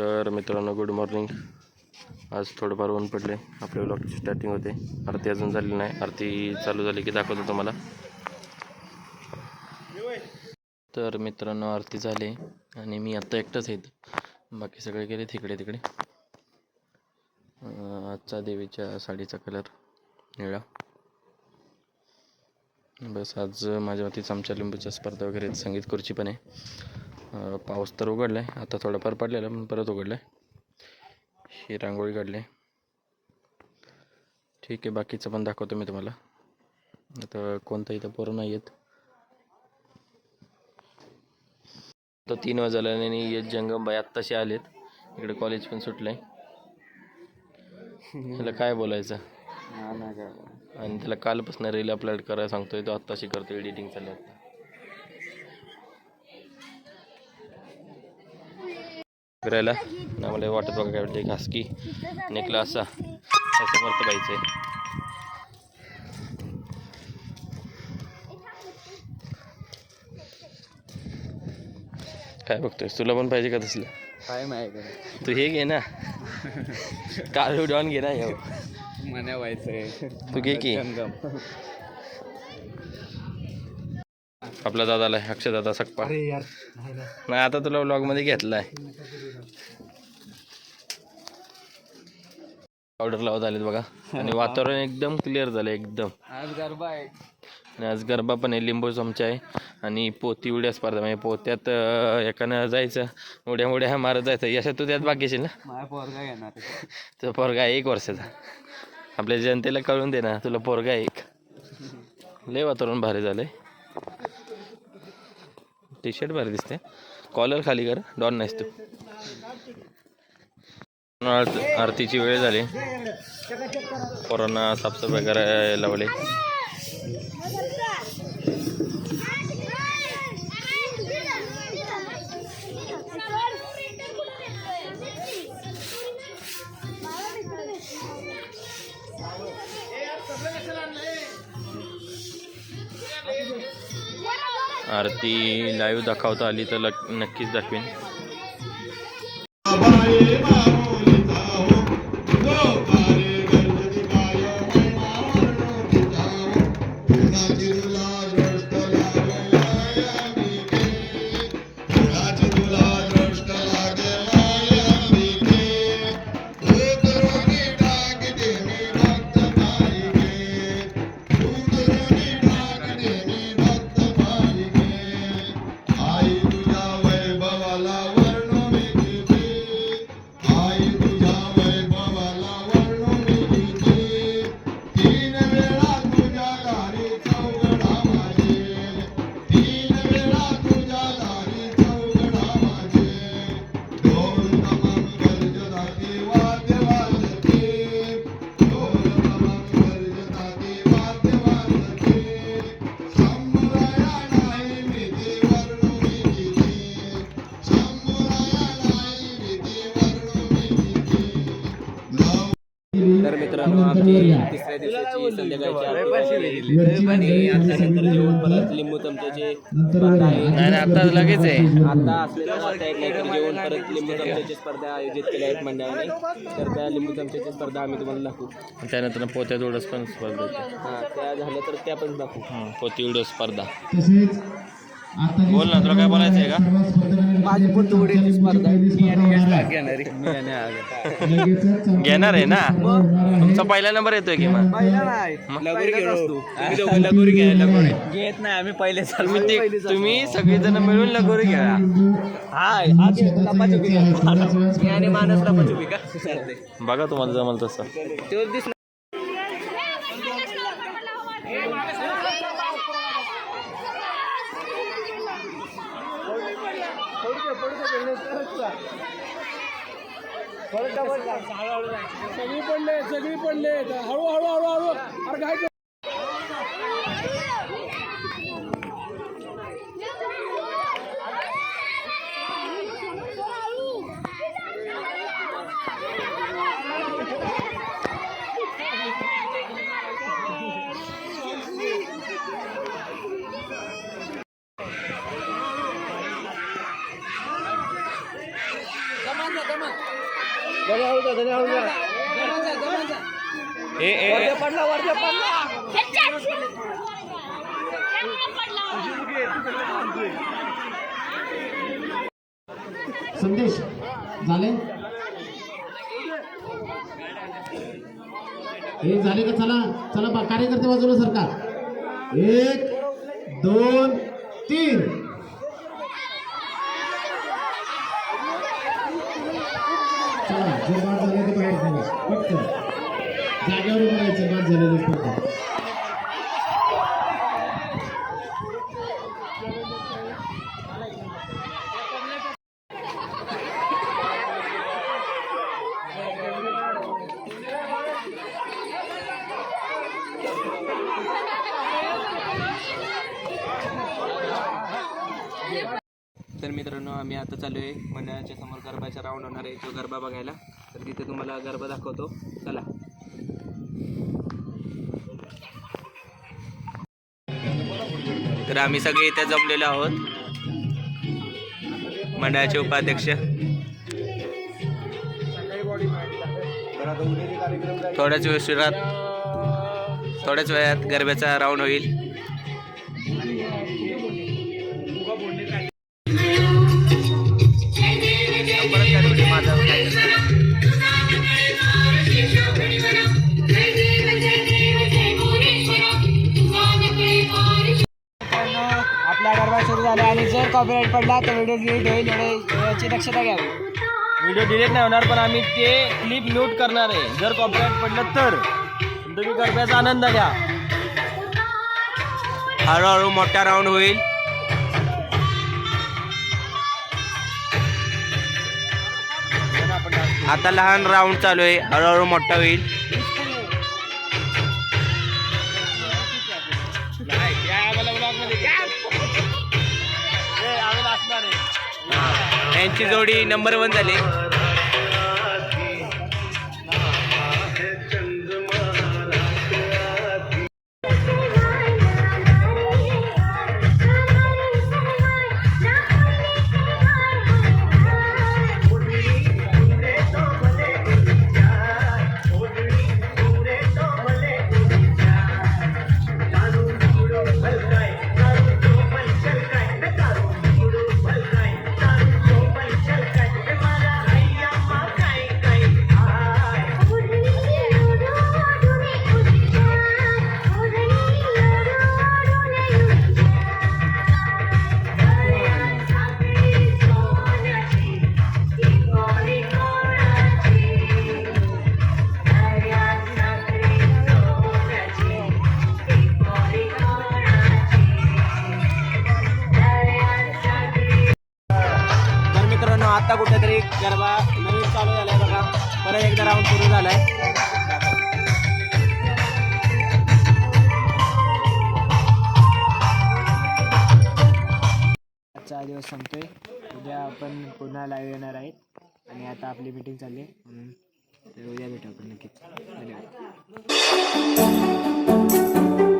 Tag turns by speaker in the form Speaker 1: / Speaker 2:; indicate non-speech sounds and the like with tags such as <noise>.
Speaker 1: तर मित्रांनो good morning आज थोडंफार ऊन पडले. आपल्या ब्लॉगची स्टार्टिंग होते. आरती अजून झाली नाही. आरती चालू झाली की दाखवतो तुम्हाला. तर मित्रांनो आरती झाली आणि मी आत्ता एकटाच आहे बाकी सगळे गेले तिकडे तिकडे. आजचा देवीच्या साडीचा कलर निळा. बस आज माझ्या वती चमचा लिंबूच्या स्पर्धा वगैरे आहेत. संगीत खुर्ची पण आहे. पाऊस तर उघडला आहे आता थोडाफार पडलेला पण परत उघडला आहे ही रांगोळी काढली. आहे. ठीक आहे बाकीचं पण दाखवतो मी तुम्हाला. आता कोणतं इथं पोरं नाही आहेत तर तीन वाजला आणि येत जंगम बाई आत्ताशी आलेत. इकडे कॉलेज पण सुटलंय. त्याला काय बोलायचं? आणि त्याला कालपासून रील अपलोड करायला सांगतोय तो आत्ताशी करतो एडिटिंग चालू आहे फिरायला. आम्हाला वाटत बघा काय वाटतं घासकी नेकला असा समर्थ पाहिजे काय बघतोय तुला पण पाहिजे का तसलं?
Speaker 2: काय माहिती
Speaker 1: तू हे घे ना. काळू डॉन घे ना ह्यो.
Speaker 2: मना व्हायचंय.
Speaker 1: तू घे की. आपला दादाला अक्षय दादा सकपा
Speaker 2: अरे यार
Speaker 1: नाही आता तुला व्लॉगमध्ये घेतलाय. ऑर्डर लावत आलेत बघा. आणि वातावरण एकदम क्लिअर झालं एकदम.
Speaker 2: आज गरबा आहे.
Speaker 1: आणि आज गरबा पण आहे लिंबू चमचा आहे. आणि पोती उड्या स्पर्धा म्हणजे पोत्यात अं, एकानं जायचं उड्या उड्या मारत जायचं. यशात तू त्यात बाकी असेल ना?
Speaker 2: माझा पोरगा येणार आहे. <laughs>
Speaker 1: तो पोरगा आहे एक वर्षाचा. आपल्या जनतेला कळून दे ना तुला पोरगा आहे एक. लय वातावरण भारी झालंय. टी शर्ट भारी दिसते कॉलर खाली कर डॉन नाहीस तू. आरतीची वेळ झाली. पोरांना साफसफाई करायला लावले. आरती लाईव्ह दाखवता आली तर नक्कीच दाखवीन.
Speaker 2: Jesus. मित्रांनो आमची तिसऱ्या दिवसाची संध्याकाळची आरती झाली. आणि आता नंतर जेवण परत लिंबू चमच्याचे
Speaker 1: आता लगेच आहे.
Speaker 2: आता असलेल्या आता एक जेवण परत लिंबू चमच्याची स्पर्धा आयोजित केल्या आहेत मंडळाने. तर त्या लिंबू चमच्याची स्पर्धा आम्ही तुम्हाला दाखवू.
Speaker 1: त्यानंतर पोत्यात उडस पण स्पर्धा
Speaker 2: हा त्या झाल्या तर त्या पण दाखवू.
Speaker 1: हं, पोती स्पर्धा. बोल ना तुला काय बोलायचं आहे का?
Speaker 2: माझी पण स्पर्धा. घेणार आहे.
Speaker 1: ना? तुमचा पहिला नंबर येतोय की मग?
Speaker 2: पहिला नाही लगोरी घेत नाही आम्ही पहिले
Speaker 1: तुम्ही सगळेजण मिळून लगोरी
Speaker 2: हाय घ्या. आणि मानस लपाछुपी का?
Speaker 1: बघा तुम्हाला जमल तसं.
Speaker 2: सगळी पडले सगळी पडले हळू हळू हळू हळू. अरे काय
Speaker 3: ए ए ए.
Speaker 4: संदेश झाले? हे झाले का? चला चला बा कार्यकर्ते बाजूला सरकार. एक दोन तीन. चला बाद झाले ते बाहेर झाले पटकन जागेवर उभं बाद झालेलं पटकन
Speaker 3: तर मित्रांनो आम्ही आता चालू आहे मंडळाच्या समोर गरबाचा राऊंड होणार आहे. तो गरबा बघायला तर तिथे तुम्हाला गरबा दाखवतो. चला. तर आम्ही सगळे इथे जमलेलो आहोत. मंडळाचे उपाध्यक्ष. थोड्याच वेळात थोड्याच वेळात गरब्याचा राऊंड होईल.
Speaker 5: कॉपीराईट पडला तर व्हिडिओ डिलीट होईल एवढे याची दक्षता घ्यावी.
Speaker 3: व्हिडिओ डिलीट नाही होणार पण आम्ही ते क्लिप म्यूट करणार आहे. जर कॉपीराईट पडलं तर. तुम्ही गरब्याचा आनंद घ्या. हळूहळू मोठा राऊंड होईल. आता लहान राऊंड चालू आहे. हळूहळू मोठा होईल. यांची जोडी नंबर वन झाली.
Speaker 5: आजचा दिवस उद्या आपण पुन्हा लाईव्ह येणार आहेत. आणि आता आपली मीटिंग चालली आहे. म्हणून तर उद्या भेटू आपण नक्कीच. धन्यवाद.